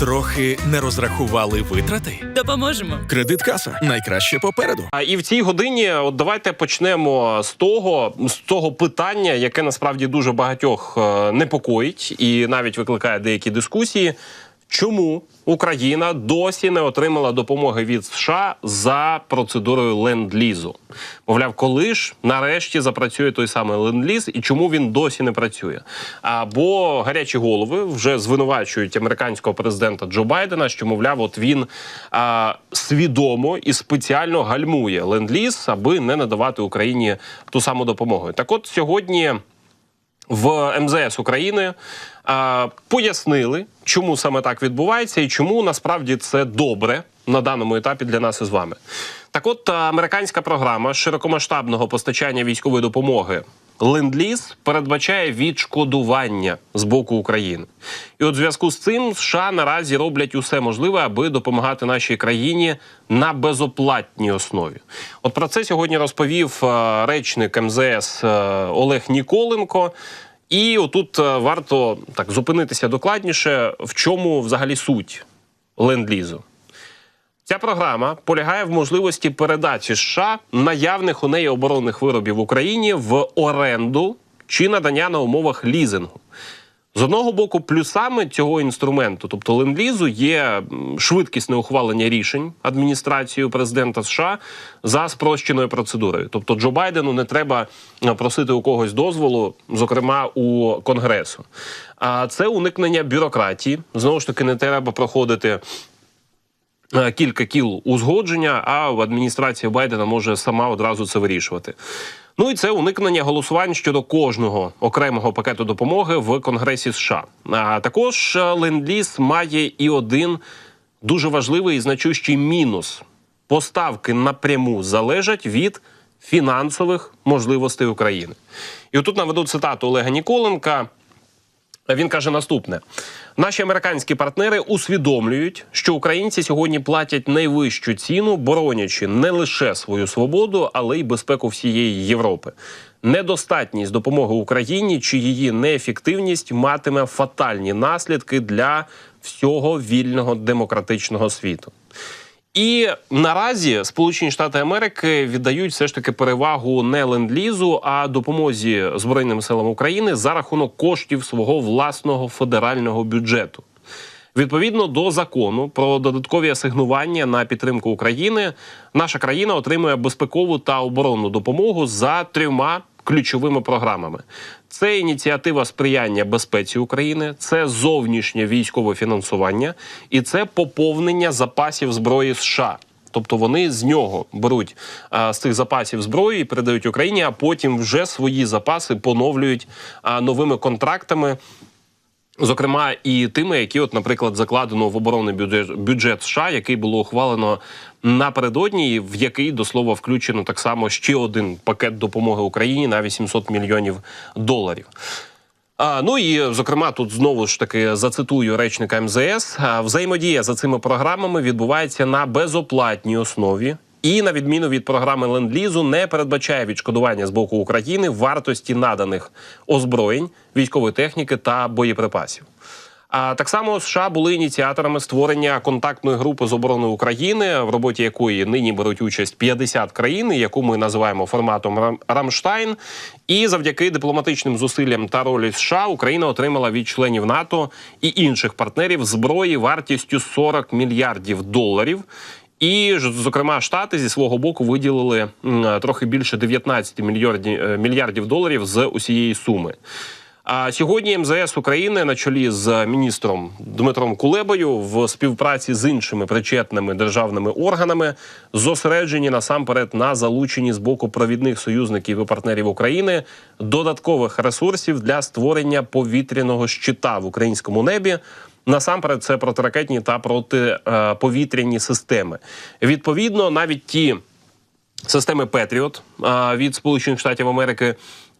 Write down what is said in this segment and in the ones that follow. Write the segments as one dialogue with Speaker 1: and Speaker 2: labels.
Speaker 1: Трохи не розрахували витрати?
Speaker 2: Допоможемо.
Speaker 1: Кредит каса найкраще попереду.
Speaker 3: А і в цій годині, от давайте почнемо з того, з того питання, яке насправді дуже багатьох е, непокоїть і навіть викликає деякі дискусії. Чому Україна досі не отримала допомоги від США за процедурою ленд-лізу? Мовляв, коли ж нарешті запрацює той самий ленд-ліз і чому він досі не працює? Або гарячі голови вже звинувачують американського президента Джо Байдена, що мовляв, от він а, свідомо і спеціально гальмує ленд-ліз, аби не надавати Україні ту саму допомогу. Так, от сьогодні в МЗС України а, пояснили, чому саме так відбувається і чому насправді це добре на даному етапі для нас із вами. Так, от американська програма широкомасштабного постачання військової допомоги. Ленд-ліз передбачає відшкодування з боку України, і от в зв'язку з цим США наразі роблять усе можливе, аби допомагати нашій країні на безоплатній основі. От про це сьогодні розповів е, речник МЗС е, Олег Ніколенко. І отут е, варто так зупинитися докладніше, в чому взагалі суть ленд-лізу. Ця програма полягає в можливості передачі США наявних у неї оборонних виробів в Україні в оренду чи надання на умовах лізингу. З одного боку, плюсами цього інструменту, тобто ленд-лізу, є швидкісне ухвалення рішень адміністрацією президента США за спрощеною процедурою. Тобто Джо Байдену не треба е, просити у когось дозволу, зокрема у Конгресу. А це уникнення бюрократії. Знову ж таки, не треба проходити кілька кіл узгодження, а адміністрація Байдена може сама одразу це вирішувати. Ну і це уникнення голосувань щодо кожного окремого пакету допомоги в Конгресі США. А також е, ленд-ліз має і один дуже важливий і значущий мінус: поставки напряму залежать від фінансових можливостей України. І отут наведу цитату Олега Ніколенка. Він каже наступне: наші американські партнери усвідомлюють, що українці сьогодні платять найвищу ціну, боронячи не лише свою свободу, але й безпеку всієї Європи. Недостатність допомоги Україні чи її неефективність матиме фатальні наслідки для всього вільного демократичного світу. І наразі Сполучені Штати Америки віддають все ж таки перевагу не ленд-лізу, а допомозі Збройним силам України за рахунок коштів свого власного федерального бюджету. Відповідно до закону про додаткові асигнування на підтримку України, наша країна отримує безпекову та оборонну допомогу за трьома ключовими програмами: це ініціатива сприяння безпеці України, це зовнішнє військове фінансування і це поповнення запасів зброї США. Тобто вони з нього беруть а, з цих запасів зброї і передають Україні, а потім вже свої запаси поновлюють а, новими контрактами Зокрема, і тими, які, от, наприклад, закладено в оборонний бюджет, бюджет США, який було ухвалено напередодні, в який до слова включено так само ще один пакет допомоги Україні на 800 мільйонів доларів. А, ну і зокрема, тут знову ж таки зацитую речника МЗС. Взаємодія за цими програмами відбувається на безоплатній основі. І на відміну від програми ленд-лізу не передбачає відшкодування з боку України вартості наданих озброєнь, військової техніки та боєприпасів. А так само США були ініціаторами створення контактної групи з оборони України, в роботі якої нині беруть участь 50 країн, яку ми називаємо форматом «Рам- Рамштайн. І завдяки дипломатичним зусиллям та ролі США Україна отримала від членів НАТО і інших партнерів зброї вартістю 40 мільярдів доларів. І зокрема, штати зі свого боку виділили трохи більше 19 мільярдів, е, мільярдів доларів з усієї суми. А сьогодні МЗС України на чолі з міністром Дмитром Кулебою в співпраці з іншими причетними державними органами зосереджені насамперед на залученні з боку провідних союзників і партнерів України додаткових ресурсів для створення повітряного щита в українському небі. Насамперед, це протиракетні та протиповітряні системи. Відповідно, навіть ті системи Петріот від Сполучених Штатів Америки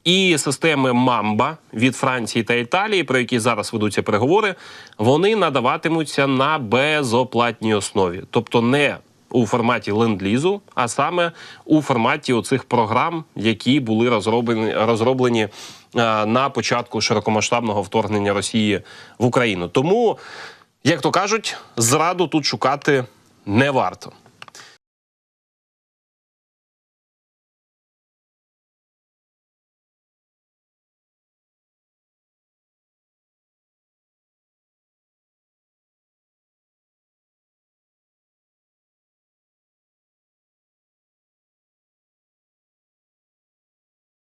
Speaker 3: і системи Мамба від Франції та Італії, про які зараз ведуться переговори, вони надаватимуться на безоплатній основі, тобто не у форматі ленд-лізу, а саме у форматі оцих програм, які були розроблені розроблені на початку широкомасштабного вторгнення Росії в Україну. Тому Як то кажуть, зраду тут шукати не варто.